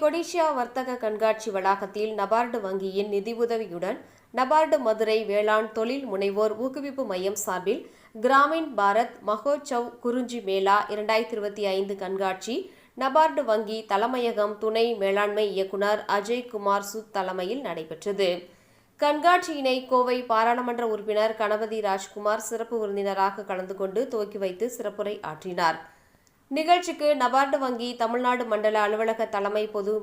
கொடிஷியா வர்த்தக கண்காட்சி வளாகத்தில் நபார்டு வங்கியின் நிதியுதவியுடன் நபார்டு மதுரை வேளாண் தொழில் முனைவோர் ஊக்குவிப்பு மையம் சார்பில் கிராமின் பாரத் மகோச்சவ் குறிஞ்சி மேளா இரண்டாயிரத்தி இருபத்தி ஐந்து கண்காட்சி நபார்டு வங்கி தலைமையகம் துணை மேலாண்மை இயக்குனர் அஜய் குமார் சுத் தலைமையில் நடைபெற்றது. கண்காட்சியினை கோவை பாராளுமன்ற உறுப்பினர் கணபதி ராஜ்குமார் சிறப்பு விருந்தினராக கலந்து கொண்டு துவக்கி வைத்து சிறப்புரை ஆற்றினார். நிகழ்ச்சிக்கு நபார்டு வங்கி தமிழ்நாடு மண்டல அலுவலக தலைமை பொது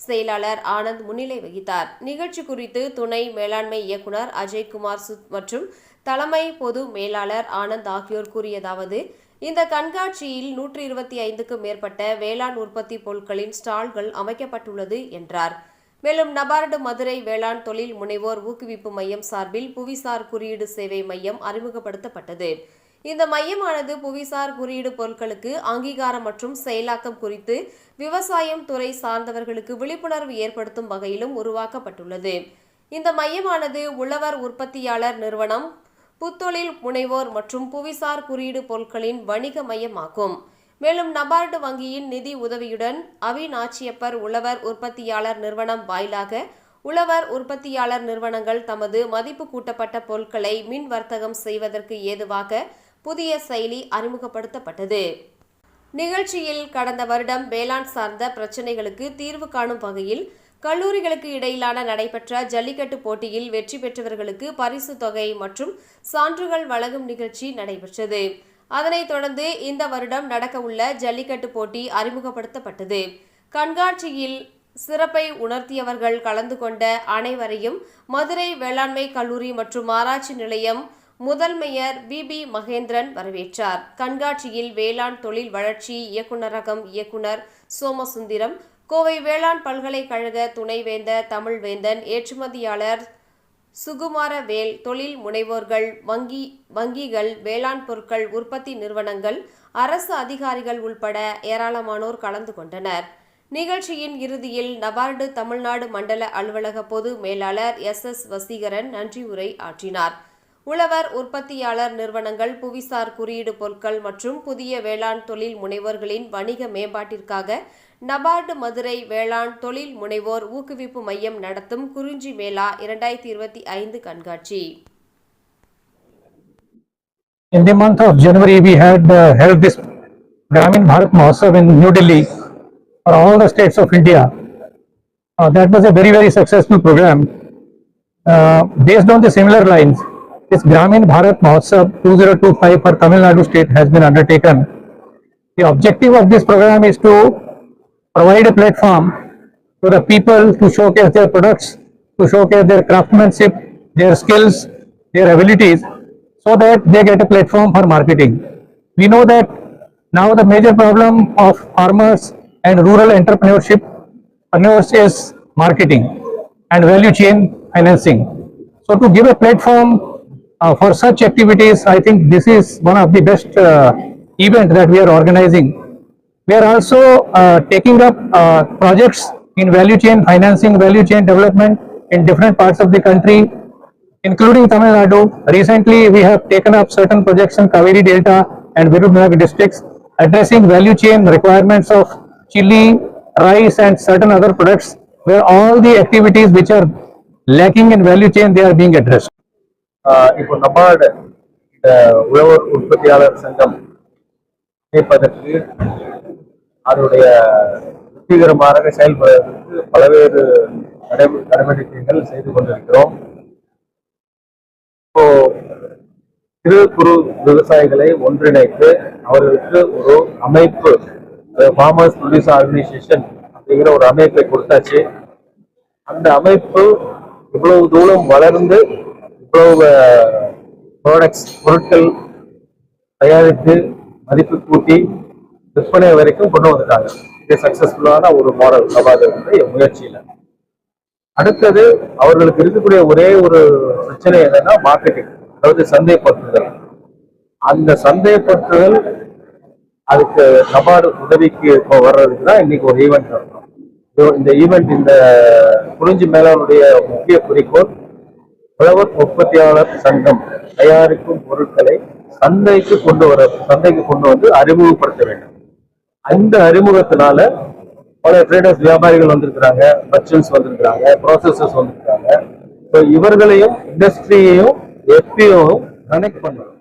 செயலாளர் ஆனந்த் முன்னிலை வகித்தார். நிகழ்ச்சி குறித்து துணை மேலாண்மை இயக்குனர் அஜய்குமார் சுத் மற்றும் தலைமை பொது மேலாளர் ஆனந்த் ஆகியோர் கூறியதாவது இந்த கண்காட்சியில் நூற்றி இருபத்தி ஐந்துக்கும் மேற்பட்ட வேளாண் உற்பத்தி பொருட்களின் ஸ்டால்கள் அமைக்கப்பட்டுள்ளது என்றார். மேலும் நபார்டு மதுரை வேளாண் தொழில் முனைவோர் ஊக்குவிப்பு மையம் சார்பில் புவிசார் குறியீடு சேவை மையம் அறிமுகப்படுத்தப்பட்டது. இந்த மையமானது புவிசார் குறியீடு பொருட்களுக்கு அங்கீகாரம் மற்றும் செயலாக்கம் குறித்து விவசாயம் துறை சார்ந்தவர்களுக்கு விழிப்புணர்வு ஏற்படுத்தும் வகையிலும் உருவாக்கப்பட்டுள்ளது. இந்த மையமானது உழவர் உற்பத்தியாளர் நிறுவனம் புத்தொழில் முனைவோர் மற்றும் புவிசார் குறியீடு பொருட்களின் வணிக மையமாகும். மேலும் நபார்டு வங்கியின் நிதி உதவியுடன் அவிநாச்சியப்பர் உழவர் உற்பத்தியாளர் நிறுவனம் வாயிலாக உழவர் உற்பத்தியாளர் நிறுவனங்கள் தமது மதிப்பு கூட்டப்பட்ட பொருட்களை மின் வர்த்தகம் செய்வதற்கு ஏதுவாக புதிய செயலி அறிமுகப்படுத்தப்பட்டது. நிகழ்ச்சியில் கடந்த வருடம் வேளாண் சார்ந்த பிரச்சினைகளுக்கு தீர்வு காணும் வகையில் கல்லூரிகளுக்கு இடையிலான நடைபெற்ற ஜல்லிக்கட்டு போட்டியில் வெற்றி பெற்றவர்களுக்கு பரிசு தொகை மற்றும் சான்றுகள் வழங்கும் நிகழ்ச்சி நடைபெற்றது. அதனைத் தொடர்ந்து இந்த வருடம் நடக்கவுள்ள ஜல்லிக்கட்டு போட்டி அறிமுகப்படுத்தப்பட்டது. கண்காட்சியில் சிறப்பை உணர்த்தியவர்கள் கலந்து கொண்ட அனைவரையும் மதுரை வேளாண்மை கல்லூரி மற்றும் ஆராய்ச்சி நிலையம் முதல் மேயர் வி பி மகேந்திரன் வரவேற்றார். கண்காட்சியில் வேளாண் தொழில் வளர்ச்சி இயக்குநரகம் இயக்குனர் சோமசுந்தரம் கோவை வேளாண் பல்கலைக்கழக துணைவேந்தர் தமிழ்வேந்தன் ஏற்றுமதியாளர் சுகுமாரவேல் தொழில் முனைவோர்கள் வங்கி வங்கிகள் வேளாண் பொருட்கள் உற்பத்தி நிறுவனங்கள் அரசு அதிகாரிகள் உள்பட ஏராளமானோர் கலந்து கொண்டனர். நிகழ்ச்சியின் இறுதியில் நபார்டு தமிழ்நாடு மண்டல அலுவலக பொது மேலாளர் எஸ் எஸ் வசீகரன் நன்றி உரை ஆற்றினார். உழவர் உற்பத்தியாளர் நிறுவனங்கள் புவிசார் குறியீடு பொருட்கள் மற்றும் புதிய வேளாண் தொழில் முனைவோர்களின் வணிக மேம்பாட்டிற்காக நபார்டு மதுரை வேளாண் தொழில் முனைவோர் ஊக்குவிப்பு மையம் நடத்தும் குறிஞ்சி மேளா இரண்டாயிரத்தி இருபத்தி ஐந்து கண்காட்சி In the month of January, we had uh, held this Gramin Bharat Mahotsav in New Delhi for all the states of India. Uh, that was a very, very successful program. Uh, based on the similar lines, this Gramin Bharat Mahotsav 2025 for Tamil Nadu state has been undertaken. The objective of this program is to provide a platform for the people to showcase their products, to showcase their craftsmanship, their skills, their abilities, so that they get a platform for marketing. We know that now the major problem of farmers and rural entrepreneurship entrepreneurs is marketing and value chain financing. So to give a platform for such activities, I think this is one of the best uh, event that we are organizing. We are also uh, taking up uh, projects in value chain financing, value chain development in different parts of the country, including Tamil Nadu. Recently, we have taken up certain projects in Kaveri Delta and Virudhunagar districts addressing value chain requirements of chili, rice and certain other products where all the activities which are lacking in value chain, they are being addressed. இப்போ நபார்டு இந்த உழவர் உற்பத்தியாளர் சங்கம் இணைப்பதற்கு அதனுடைய வெற்றிகரமாக செயல்படுவதற்கு பல்வேறு நடவடிக்கைகள் செய்து கொண்டிருக்கிறோம். இப்போ சிறு குறு விவசாயிகளை ஒன்றிணைத்து அவர்களுக்கு ஒரு அமைப்பு ஃபார்மர்ஸ் ப்ரொடியூசர் ஆர்கனைசேஷன் அப்படிங்கிற ஒரு அமைப்பை கொடுத்தாச்சு. அந்த அமைப்பு இவ்வளவு தூரம் வளர்ந்து இவ்வளவு ப்ராடக்ட்ஸ் பொருட்கள் தயாரித்து மதிப்பு கூட்டி விற்பனை வரைக்கும் கொண்டு வந்துட்டாங்க இது சக்சஸ்ஃபுல்லான ஒரு மாடல் நபார்டு முயற்சியில். அடுத்தது அவர்களுக்கு இருக்கக்கூடிய ஒரே ஒரு பிரச்சனை என்னன்னா மார்க்கெட்டிங் அதாவது சந்தைப்படுத்துதல். அந்த சந்தைப்படுத்துதல் அதுக்கு நபார்டு உதவிக்கு இப்போ வர்றதுக்கு தான் இன்னைக்கு ஒரு ஈவெண்ட் நடக்கும். இந்த ஈவெண்ட் இந்த குறிஞ்சி மேலானுடைய முக்கிய குறிக்கோள் உழவர் உற்பத்தியாளர் சங்கம் தயாரிக்கும் பொருட்களை சந்தைக்கு கொண்டு வர சந்தைக்கு கொண்டு வந்து அறிமுகப்படுத்த வேண்டும். அந்த அறிமுகத்தினால பல ட்ரேடர்ஸ் வியாபாரிகள் வந்திருக்கிறாங்க மர்ச்சன்ஸ் வந்திருக்கிறாங்க ப்ராசஸர்ஸ் வந்திருக்கிறாங்க. ஸோ இவர்களையும் இண்டஸ்ட்ரியையும் எஃபியும் கனெக்ட் பண்ணணும்.